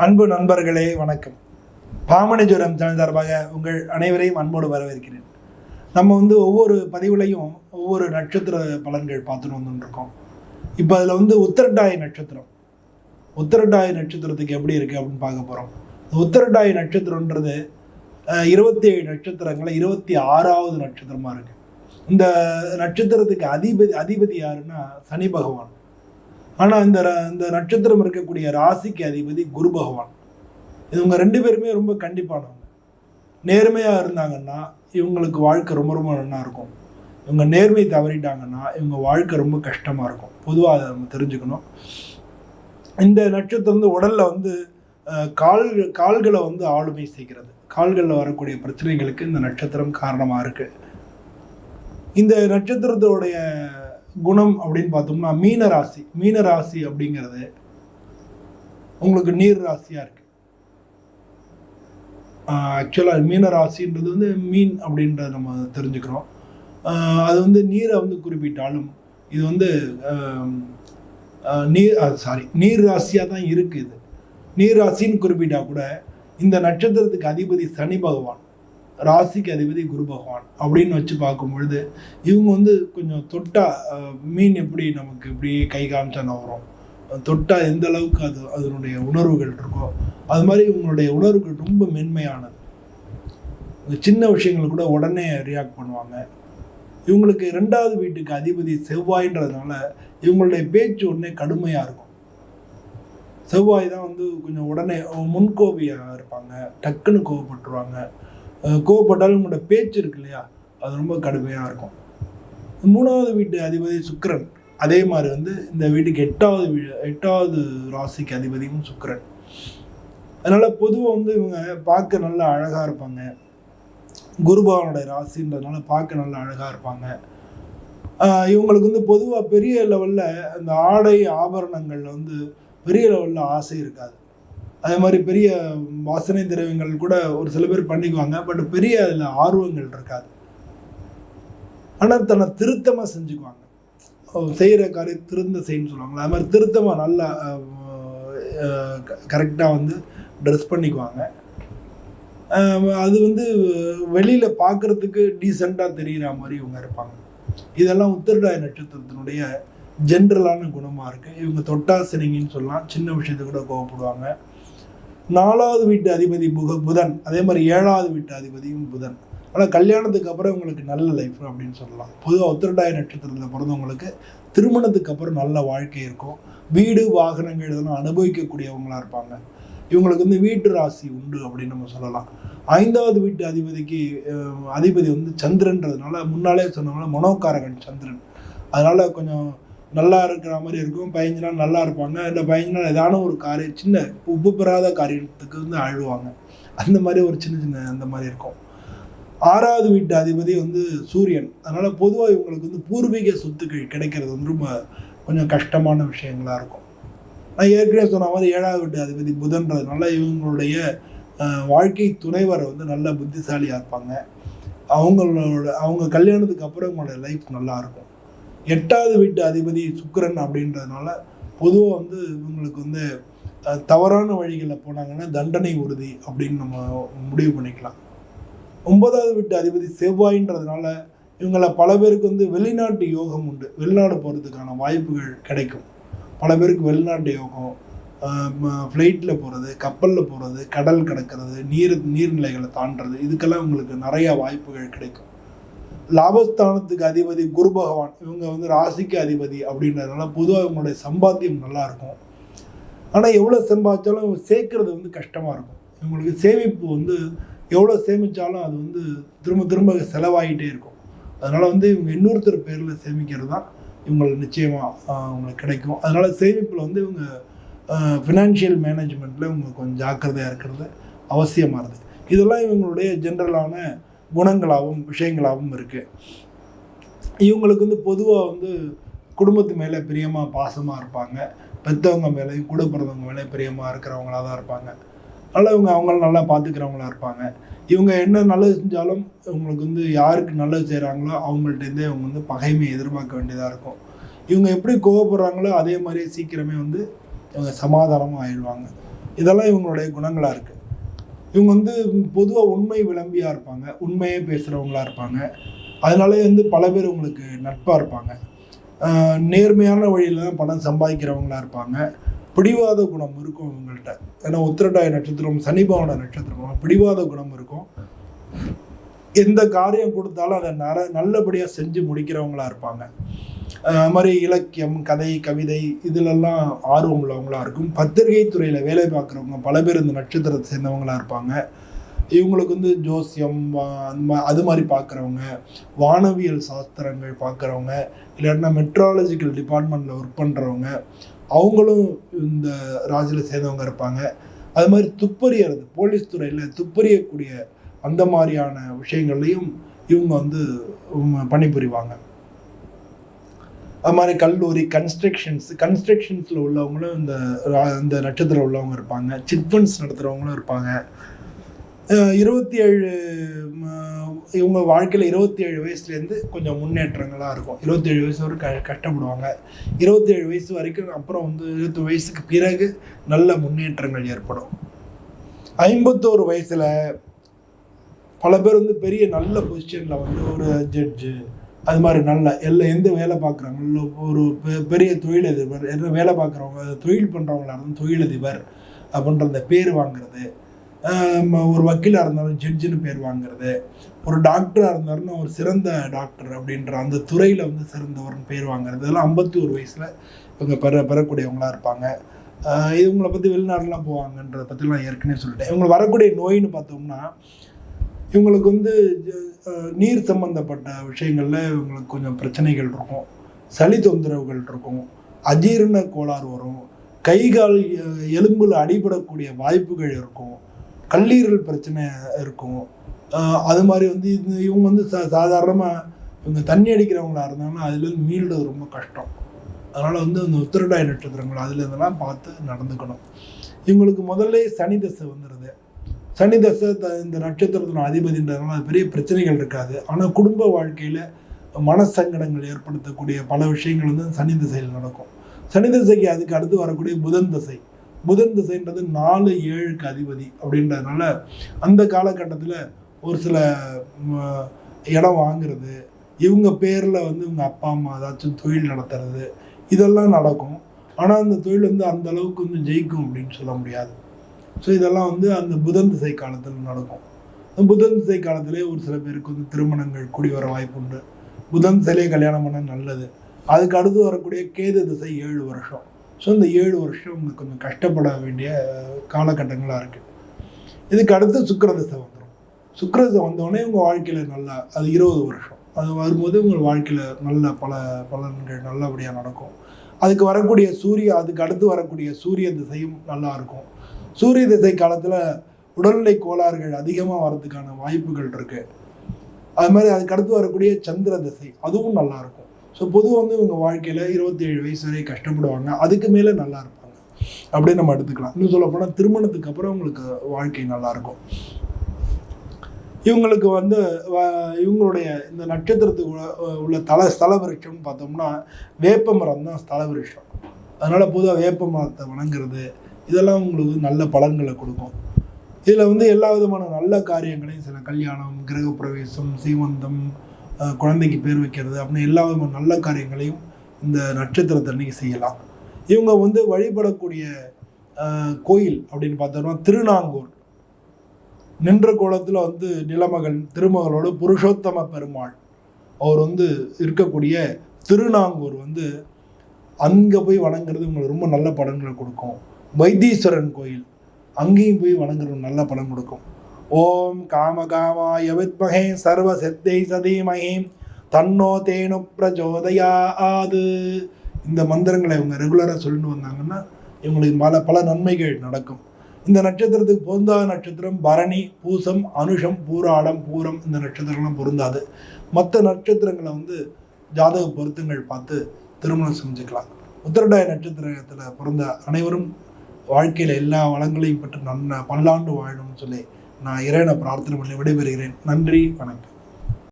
அன்பு நண்பர்களே வணக்கம். பாமணி சேனல் சார்பாக உங்கள் அனைவரையும் அன்போடு வரவேற்கிறேன். நம்ம வந்து ஒவ்வொரு பதிவுலையும் ஒவ்வொரு நட்சத்திர பலன்கள் பார்த்துட்டு வந்துட்டுருக்கோம். இப்போ அதில் வந்து உத்தரட்டாய நட்சத்திரம். உத்தரட்டாய நட்சத்திரத்துக்கு எப்படி இருக்குது அப்படின்னு பார்க்க போகிறோம். உத்தரட்டாய நட்சத்திரன்றது இருபத்தி ஏழு நட்சத்திரங்களில் இருபத்தி ஆறாவது நட்சத்திரமாக இருக்குது இந்த நட்சத்திரத்துக்கு அதிபதி அதிபதி யாருன்னா சனி பகவான். ஆனால் இந்த இந்த நட்சத்திரம் இருக்கக்கூடிய ராசிக்கு அதிபதி குரு பகவான். இவங்க ரெண்டு பேருமே ரொம்ப கண்டிப்பானவங்க. நேர்மையாக இருந்தாங்கன்னா இவங்களுக்கு வாழ்க்கை ரொம்ப ரொம்ப நல்லா இருக்கும். இவங்க நேர்மை தவறிட்டாங்கன்னா இவங்க வாழ்க்கை ரொம்ப கஷ்டமாக இருக்கும். பொதுவாக அதை நம்ம தெரிஞ்சுக்கணும். இந்த நட்சத்திரம் வந்து உடலில் வந்து கால் கால்களை வந்து ஆளுமை செய்கிறது. கால்களில் வரக்கூடிய பிரச்சனைகளுக்கு இந்த நட்சத்திரம் காரணமாக இருக்குது இந்த நட்சத்திரத்தோடைய குணம் அப்படின்னு பார்த்தோம்னா மீன ராசி மீன ராசி அப்படிங்கிறது உங்களுக்கு நீர் ராசியாக இருக்கு. ஆக்சுவலாக மீன ராசின்றது வந்து மீன் அப்படின்றத நம்ம தெரிஞ்சுக்கிறோம். அது வந்து நீரை வந்து குறிப்பிட்டாலும் இது வந்து நீர் சாரி நீர் ராசியாக தான் இருக்குது இது. நீர் ராசின்னு குறிப்பிட்டால் கூட இந்த நட்சத்திரத்துக்கு அதிபதி சனி பகவான். ராசிக்கு அதிபதி குரு பகவான் அப்படின்னு வச்சு பார்க்கும் பொழுது இவங்க வந்து கொஞ்சம் தொட்டா மீன் எப்படி நமக்கு இப்படி கை காமிச்சா நவரும் தொட்டா எந்த அளவுக்கு அது அதனுடைய உணர்வுகள் இருக்கோ அது மாதிரி இவங்களுடைய உணர்வுகள் ரொம்ப மென்மையானது. சின்ன விஷயங்கள் கூட உடனே ரியாக்ட் பண்ணுவாங்க. இவங்களுக்கு ரெண்டாவது வீட்டுக்கு அதிபதி செவ்வாயின்றதுனால இவங்களுடைய பேச்சு உடனே கடுமையாக இருக்கும். செவ்வாய் தான் வந்து கொஞ்சம் உடனே முன்கோபியாக இருப்பாங்க டக்குன்னு கோவப்பட்டுருவாங்க. கோவப்பட்டாலும் உங்களோட பேச்சு இருக்கு இல்லையா? அது ரொம்ப கடுமையாக இருக்கும். மூணாவது வீட்டு அதிபதி சுக்கரன். அதே மாதிரி வந்து இந்த வீட்டுக்கு எட்டாவது வீ எட்டாவது ராசிக்கு அதிபதியும் சுக்கரன். அதனால் பொதுவாக வந்து இவங்க பார்க்க நல்லா அழகாக இருப்பாங்க. குருபவனுடைய ராசின்றதுனால பார்க்க நல்லா அழகாக இருப்பாங்க. இவங்களுக்கு வந்து பொதுவாக பெரிய லெவலில் அந்த ஆடை ஆபரணங்களில் வந்து பெரிய லெவலில் ஆசை இருக்காது. அதே மாதிரி பெரிய வாசனை திரவியங்கள் கூட ஒரு சில பேர் பண்ணிக்குவாங்க. பட் பெரிய அதில் ஆர்வங்கள் இருக்காது. ஆனால் தன்னை திருத்தமாக செஞ்சுக்குவாங்க. செய்கிற காரியம் திருந்த செய்யன்னு சொல்லுவாங்களா அது மாதிரி திருத்தமாக நல்லா கரெக்டாக வந்து ட்ரெஸ் பண்ணிக்குவாங்க. அது வந்து வெளியில் பார்க்குறதுக்கு டீசெண்டாக தெரிகிற மாதிரி இவங்க இருப்பாங்க. இதெல்லாம் உத்திரடாய நட்சத்திரத்தினுடைய ஜென்ரலான குணமாக இருக்குது இவங்க தொட்டாசினிங்கன்னு சொல்லலாம். சின்ன விஷயத்துக்கு கூட கோவப்படுவாங்க. நாலாவது வீட்டு அதிபதி புக புதன். அதே மாதிரி ஏழாவது வீட்டு அதிபதியும் புதன். ஆனால் கல்யாணத்துக்கு அப்புறம் உங்களுக்கு நல்ல லைஃப் அப்படின்னு சொல்லலாம். பொதுவாக உத்திரட்டாய நட்சத்திரத்தில் பிறந்தவங்களுக்கு திருமணத்துக்கு அப்புறம் நல்ல வாழ்க்கை இருக்கும். வீடு வாகனங்கள் இதெல்லாம் அனுபவிக்கக்கூடியவங்களா இருப்பாங்க. இவங்களுக்கு வந்து வீட்டு ராசி உண்டு அப்படின்னு நம்ம சொல்லலாம். ஐந்தாவது வீட்டு அதிபதிக்கு அதிபதி வந்து சந்திரன்றதுனால முன்னாலே சொன்னவங்கள மனோகாரகன் சந்திரன். அதனால் கொஞ்சம் நல்லா இருக்கிற மாதிரி இருக்கும் பதினஞ்சு நாள் நல்லா இருப்பாங்க. இல்லை பதினஞ்சு நாள் ஏதான ஒரு காரியம் சின்ன உப்பு பெறாத காரியத்துக்கு வந்து அழுவாங்க அந்த மாதிரி ஒரு சின்ன சின்ன அந்த மாதிரி இருக்கும். ஆறாவது வீட்டு அதிபதி வந்து சூரியன். அதனால் பொதுவாக இவங்களுக்கு வந்து பூர்வீக சொத்துக்கள் கிடைக்கிறது வந்து ரொம்ப கொஞ்சம் கஷ்டமான விஷயங்களாக இருக்கும். நான் ஏற்கனவே சொன்ன மாதிரி ஏழாவது வீட்டு அதிபதி புதன்றதுனால இவங்களுடைய வாழ்க்கை துணைவரை வந்து நல்ல புத்திசாலியாக இருப்பாங்க. அவங்களோட அவங்க கல்யாணத்துக்கு அப்புறம் அவங்களோட லைஃப் நல்லாயிருக்கும் எட்டாவது வீட்டு அதிபதி சுக்கரன் அப்படின்றதுனால பொதுவாக வந்து இவங்களுக்கு வந்து தவறான வழிகளில் போனாங்கன்னா தண்டனை உறுதி அப்படின்னு நம்ம முடிவு பண்ணிக்கலாம். ஒன்பதாவது வீட்டு அதிபதி செவ்வாயின்றதுனால இவங்கள பல பேருக்கு வந்து வெளிநாட்டு யோகம் உண்டு. வெளிநாடு போகிறதுக்கான வாய்ப்புகள் கிடைக்கும். பல பேருக்கு வெளிநாட்டு யோகம் ஃப்ளைட்டில் போகிறது கப்பலில் போகிறது கடல் கடக்கிறது நீர் நீர்நிலைகளை தாண்டுறது இதுக்கெல்லாம் உங்களுக்கு நிறையா வாய்ப்புகள் கிடைக்கும். லாபஸ்தானத்துக்கு அதிபதி குரு பகவான் இவங்க வந்து ராசிக்கு அதிபதி அப்படின்றதுனால பொதுவாக இவங்களுடைய சம்பாத்தியம் நல்லா இருக்கும். ஆனால் எவ்வளோ சம்பாதிச்சாலும் சேர்க்கறது வந்து கஷ்டமாக இருக்கும். இவங்களுக்கு சேமிப்பு வந்து எவ்வளோ சேமித்தாலும் அது வந்து திரும்ப திரும்ப செலவாகிட்டே இருக்கும். அதனால் வந்து இவங்க இன்னொருத்தர் பேரில் சேமிக்கிறது தான் இவங்களுக்கு நிச்சயமாக அவங்களுக்கு கிடைக்கும். அதனால் சேமிப்பில் வந்து இவங்க ஃபினான்ஷியல் மேனேஜ்மெண்ட்டில் இவங்க கொஞ்சம் ஜாக்கிரதையாக இருக்கிறது அவசியமாக இருக்குது இதெல்லாம் இவங்களுடைய ஜென்ரலான குணங்களாகவும் விஷயங்களாகவும் இருக்குது இவங்களுக்கு வந்து பொதுவாக வந்து குடும்பத்து மேலே பிரியமாக பாசமாக இருப்பாங்க. பெற்றவங்க மேலேயும் கூட பிறந்தவங்க மேலே பிரியமாக இருக்கிறவங்களா தான் இருப்பாங்க. அதனால் இவங்க அவங்கள நல்லா பார்த்துக்கிறவங்களா இருப்பாங்க. இவங்க என்ன நல்லது செஞ்சாலும் இவங்களுக்கு வந்து யாருக்கு நல்லது செய்கிறாங்களோ அவங்கள்ட்டேருந்தே இவங்க வந்து பகைமை எதிர்பார்க்க வேண்டியதாக இருக்கும். இவங்க எப்படி கோவப்படுறாங்களோ அதே மாதிரியே சீக்கிரமே வந்து இவங்க சமாதானமாக ஆயிடுவாங்க. இதெல்லாம் இவங்களுடைய குணங்களாக இருக்குது இவங்க வந்து பொதுவாக உண்மை விளம்பியாக இருப்பாங்க உண்மையே பேசுகிறவங்களா இருப்பாங்க. அதனாலே வந்து பல பேர் உங்களுக்கு நட்பாக இருப்பாங்க. நேர்மையான வழியில் தான் பணம் சம்பாதிக்கிறவங்களா இருப்பாங்க. பிடிவாத குணம் இருக்கும் இவங்கள்ட்ட. ஏன்னா உத்திரட்டாய நட்சத்திரம் சனிபாவன நட்சத்திரம் பிடிவாத குணம் இருக்கும். எந்த காரியம் கொடுத்தாலும் அதை நர நல்லபடியாக செஞ்சு முடிக்கிறவங்களா இருப்பாங்க. அது மாதிரி இலக்கியம் கதை கவிதை இதிலெல்லாம் ஆர்வம் உள்ளவங்களாக இருக்கும். பத்திரிகை துறையில் வேலை பார்க்குறவங்க பல பேர் இந்த நட்சத்திரத்தை சேர்ந்தவங்களா இருப்பாங்க. இவங்களுக்கு வந்து ஜோசியம் அந்த மா- அது மாதிரி பார்க்குறவங்க வானவியல் சாஸ்திரங்கள் பார்க்குறவங்க இல்லைன்னா மெட்ராலஜிக்கல் டிபார்ட்மெண்ட்டில் ஒர்க் பண்ணுறவங்க அவங்களும் இந்த ராசியில் சேர்ந்தவங்க இருப்பாங்க. அது மாதிரி துப்பறியறது போலீஸ் துறையில் துப்பறியக்கூடிய அந்த மாதிரியான விஷயங்கள்லையும் இவங்க வந்து பணிபுரிவாங்க. அது மாதிரி கல்லூரி கன்ஸ்ட்ரக்ஷன்ஸ் கன்ஸ்ட்ரக்ஷன்ஸில் உள்ளவங்களும் இந்த அந்த இந்த நட்சத்திரம் உள்ளவங்க இருப்பாங்க. சிட் நடத்துகிறவங்களும் இருப்பாங்க. இருபத்தி ஏழு இவங்க வாழ்க்கையில் இருபத்தி ஏழு வயசுலேருந்து கொஞ்சம் முன்னேற்றங்களாக இருக்கும். இருபத்தி ஏழு வயசு வரை க கஷ்டப்படுவாங்க. இருபத்தி ஏழு வயசு வரைக்கும் அப்புறம் வந்து இருபத்தி வயசுக்கு பிறகு நல்ல முன்னேற்றங்கள் ஏற்படும். ஐம்பத்தோரு வயசில் பல பேர் வந்து பெரிய நல்ல பொசிஷனில் வந்து ஒரு ஜட்ஜு அது மாதிரி நல்ல எல்லா எந்த வேலை பார்க்குறாங்களோ ஒரு பெ- பெரிய தொழிலதிபர் என்ன வேலை பார்க்குறவங்க தொழில் பண்ணுறவங்களா இருந்தாலும் தொழிலதிபர் அப்படின்ற அந்த பேர் வாங்குறது. ஒரு வக்கீலாக இருந்தாலும் ஜட்ஜுன்னு பேர் வாங்குறது. ஒரு டாக்டராக இருந்தாருன்னா ஒரு சிறந்த டாக்டர் அப்படின்ற அந்த துறையில் வந்து சிறந்தவர்னு பேர் வாங்குறது. இதெல்லாம் ஐம்பத்தி ஒரு வயசில் இவங்க பெற பெறக்கூடியவங்களா இருப்பாங்க. இவங்களை பற்றி வெளிநாடுலாம் போவாங்கன்றதை பற்றிலாம் ஏற்கனவே சொல்லிட்டேன். இவங்க வரக்கூடிய நோயின்னு பார்த்தோம்னா இவங்களுக்கு வந்து நீர் சம்பந்தப்பட்ட விஷயங்களில் இவங்களுக்கு கொஞ்சம் பிரச்சனைகள் இருக்கும். சளி தொந்தரவுகள் இருக்கும். அஜீரண கோளாறு வரும். கை கால் எலும்பில் எலும்புல அடிபடக்கூடிய வாய்ப்புகள் இருக்கும். கல்லீரல் பிரச்சனை இருக்கும். அது மாதிரி வந்து இது இவங்க வந்து சா சாதாரணமாக இவங்க தண்ணி அடிக்கிறவங்களா இருந்தாங்கன்னா அதுலேருந்து மீள்றது ரொம்ப கஷ்டம். அதனால் வந்து அந்த உத்திரடாய் நட்சத்திரங்கள் அதுலேருந்தெல்லாம் பார்த்து நடந்துக்கணும். இவங்களுக்கு முதல்ல சனி தசை வந்துடுது சனி தசை த- இந்த நட்சத்திரத்தின் அதிபதின்றதுனால அது பெரிய பிரச்சனைகள் இருக்காது. ஆனால் குடும்ப வாழ்க்கையில் மனசங்கடங்கள் ஏற்படுத்தக்கூடிய பல விஷயங்கள் வந்து சனி திசையில் நடக்கும். சனி திசைக்கு அதுக்கு அடுத்து வரக்கூடிய புதன் திசை. புதன் திசைன்றது நாலு ஏழுக்கு அதிபதி அப்படின்றதுனால அந்த காலகட்டத்தில் ஒரு சில இடம் வாங்குறது இவங்க பேரில் வந்து இவங்க அப்பா அம்மா ஏதாச்சும் தொழில் நடத்துறது இதெல்லாம் நடக்கும். ஆனால் அந்த தொழில் வந்து அந்த அளவுக்கு வந்து ஜெயிக்கும் அப்படின்னு சொல்ல முடியாது. ஸோ இதெல்லாம் வந்து அந்த புதன் திசை காலத்தில் நடக்கும் புதன் திசை காலத்திலே ஒரு சில பேருக்கு வந்து திருமணங்கள் கூடி வர வாய்ப்பு உண்டு. புதன் திசையிலே கல்யாணம் பண்ண நல்லது. அதுக்கு அடுத்து வரக்கூடிய கேது திசை ஏழு வருஷம். ஸோ இந்த ஏழு வருஷம் உங்களுக்கு கொஞ்சம் கஷ்டப்பட வேண்டிய காலகட்டங்களாக இருக்குது இதுக்கு அடுத்து சுக்கிர திசை வந்துடும் சுக்கிர திசை வந்தோடனே உங்கள் வாழ்க்கையில் நல்லா அது இருபது வருஷம். அது வரும்போது உங்கள் வாழ்க்கையில் நல்ல பல பலன்கள் நல்லபடியாக நடக்கும். அதுக்கு வரக்கூடிய சூரிய அதுக்கு அடுத்து வரக்கூடிய சூரிய திசையும் நல்லா இருக்கும். சூரிய திசை காலத்தில் உடல்நிலை கோளாறுகள் அதிகமாக வர்றதுக்கான வாய்ப்புகள் இருக்குது அது மாதிரி அதுக்கு அடுத்து வரக்கூடிய சந்திர திசை அதுவும் நல்லா இருக்கும். ஸோ பொதுவாக வந்து இவங்க வாழ்க்கையில் இருபத்தி ஏழு வயசு வரை கஷ்டப்படுவாங்க. அதுக்கு மேலே நல்லா இருப்பாங்க. அப்படியே நம்ம எடுத்துக்கலாம். இன்னும் சொல்ல போனால் திருமணத்துக்கு அப்புறம் உங்களுக்கு வாழ்க்கை நல்லா இருக்கும். இவங்களுக்கு வந்து வ- இவங்களுடைய இந்த நட்சத்திரத்துக்கு உள்ள- உள்ள தல ஸ்தல விருட்சம்னு பார்த்தோம்னா வேப்ப மரம் தான் ஸ்தல விருட்சம். அதனால் பொதுவாக வேப்ப மரத்தை வணங்குறது இதெல்லாம் உங்களுக்கு நல்ல பலன்களை கொடுக்கும். இதில் வந்து எல்லா விதமான நல்ல காரியங்களையும் சில கல்யாணம் கிரகப்பிரவேசம் சீமந்தம் குழந்தைக்கு பேர் வைக்கிறது அப்படின்னு எல்லா விதமான நல்ல காரியங்களையும் இந்த நட்சத்திரத்தன்னைக்கு செய்யலாம். இவங்க வந்து வழிபடக்கூடிய கோயில் அப்படின்னு பார்த்தோம்னா திருநாங்கூர். நின்ற கோலத்தில் வந்து நிலமகள் திருமகளோட புருஷோத்தம பெருமாள். அவர் வந்து இருக்கக்கூடிய திருநாங்கூர் வந்து அங்கே போய் வணங்குறது உங்களுக்கு ரொம்ப நல்ல படங்களை கொடுக்கும். வைத்தீஸ்வரன் கோயில். அங்கேயும் போய் வணங்குறோம் நல்ல பலன் கொடுக்கும். ஓம் காம காமாய வித்மகே சர்வ சித்தை சதீமகே. தன்னோ தேனு பிரச்சோதயாது இந்த மந்திரங்களை இவங்க ரெகுலராக சொல்லிட்டு வந்தாங்கன்னா இவங்களுக்கு பல பல நன்மைகள் நடக்கும். இந்த நட்சத்திரத்துக்கு பொருந்தாத நட்சத்திரம் பரணி பூசம் அனுஷம் பூராடம் பூரம் இந்த நட்சத்திரங்கள்லாம் பொருந்தாது. மற்ற நட்சத்திரங்களை வந்து ஜாதக பொருத்தங்கள் பார்த்து திருமணம் செஞ்சுக்கலாம். உத்திரடாய நட்சத்திரத்தில் பிறந்த அனைவரும் வாழ்க்கையில் எல்லா வளங்களையும் பெற்று நன்ன பல்லாண்டு வாழணும்னு சொல்லி நான் இறைவனை பிரார்த்தனை பண்ணி விடைபெறுகிறேன். நன்றி வணக்கம்.